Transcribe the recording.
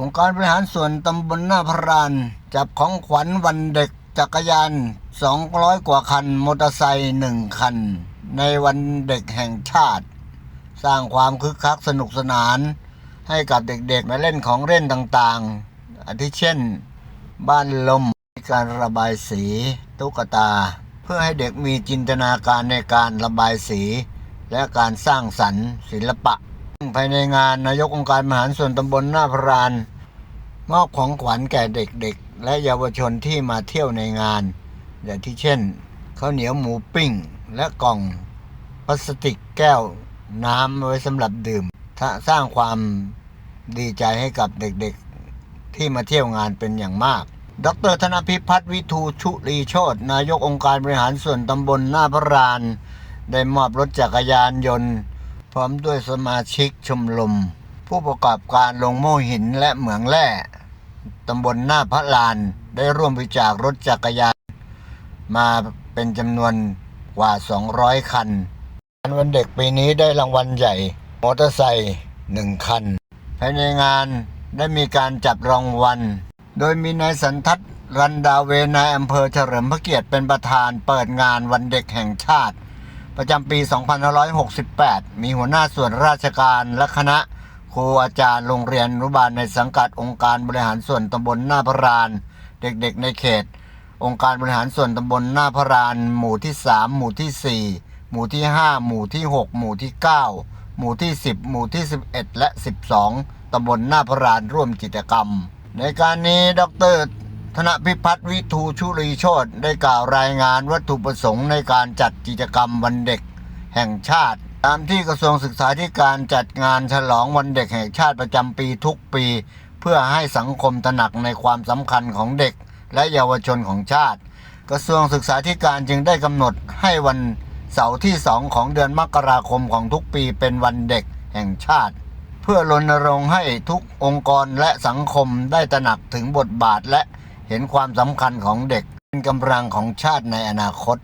องค์การบริหารส่วนตำบลหน้าพระราน จับของขวัญวันเด็กจักรยาน 200 กว่าคัน มอเตอร์ไซค์หนึ่งคัน ในวันเด็กแห่งชาติ สร้างความคึกคักสนุกสนาน ให้กับเด็กๆมาเล่นของเล่นต่างๆ อาทิเช่น บ้านลมการระบายสีตุ๊กตา เพื่อให้เด็กมีจินตนาการในการระบายสี และการสร้างสรรค์ศิลปะ ภายในงานนายกองค์การมหารส่วนตำบลหน้าพราน มอบของขวัญแก่เด็กๆ และเยาวชนที่มาเที่ยวในงาน อย่างที่เช่นข้าวเหนียวหมูปิ้ง และกล่องพลาสติกแก้วน้ำไว้สำหรับดื่มสร้างความดีใจให้กับเด็กๆ ที่มาเที่ยวงานเป็นอย่างมาก ดรธนพิพัฒน์วิทูชุลีโชตนายกองค์การบริหารส่วนตำบลหน้าพระราน ได้มอบรถจักรยานยนต์ พร้อมด้วยสมาชิกชมรมผู้ประกอบการลงโม่หินและเหมืองแร่ตำบลหน้าพระลาน ได้ร่วมบริจาครถจักรยาน มาเป็นจำนวนกว่า 200 คันวันเด็กปีนี้ได้รางวัลใหญ่ มอเตอร์ไซค์หนึ่งคัน ภายในงานได้มีการจับรางวัล โดยมีนายสันทัศน์รันดาเวนายอำเภอเฉลิมพระเกียรติเป็นประธานเปิดงานวันเด็กแห่งชาติ ประจำปี 2568 มีหัวหน้าส่วนราชการและคณะครูอาจารย์โรงเรียนอนุบาลในสังกัดองค์การบริหารส่วนตำบลหน้าพระราน เด็กๆในเขต องค์การบริหารส่วนตำบลหน้าพระราน หมู่ที่ 3 หมู่ที่ 4 หมู่ที่ 5 หมู่ที่ 6 หมู่ที่ 9 หมู่ที่ 10 หมู่ที่ 11 และ 12 ตำบลหน้าพระรานร่วมกิจกรรม ในการนี้ดร ธนพิพัฒน์วิทูชุรีโชตได้กล่าวรายงานวัตถุประสงค์ในการจัดกิจกรรมวันเด็กแห่งชาติ ตามที่กระทรวงศึกษาธิการจัดงานฉลองวันเด็กแห่งชาติประจำปีทุกปี เพื่อให้สังคมตระหนักในความสำคัญของเด็กและเยาวชนของชาติ กระทรวงศึกษาธิการจึงได้กำหนดให้วันเสาร์ที่สองของเดือนมกราคมของทุกปีเป็นวันเด็กแห่งชาติ เพื่อรณรงค์ให้ทุกองค์กรและสังคมได้ตระหนักถึงบทบาทและ เห็นความสำคัญของเด็กเป็นกำลังของชาติในอนาคต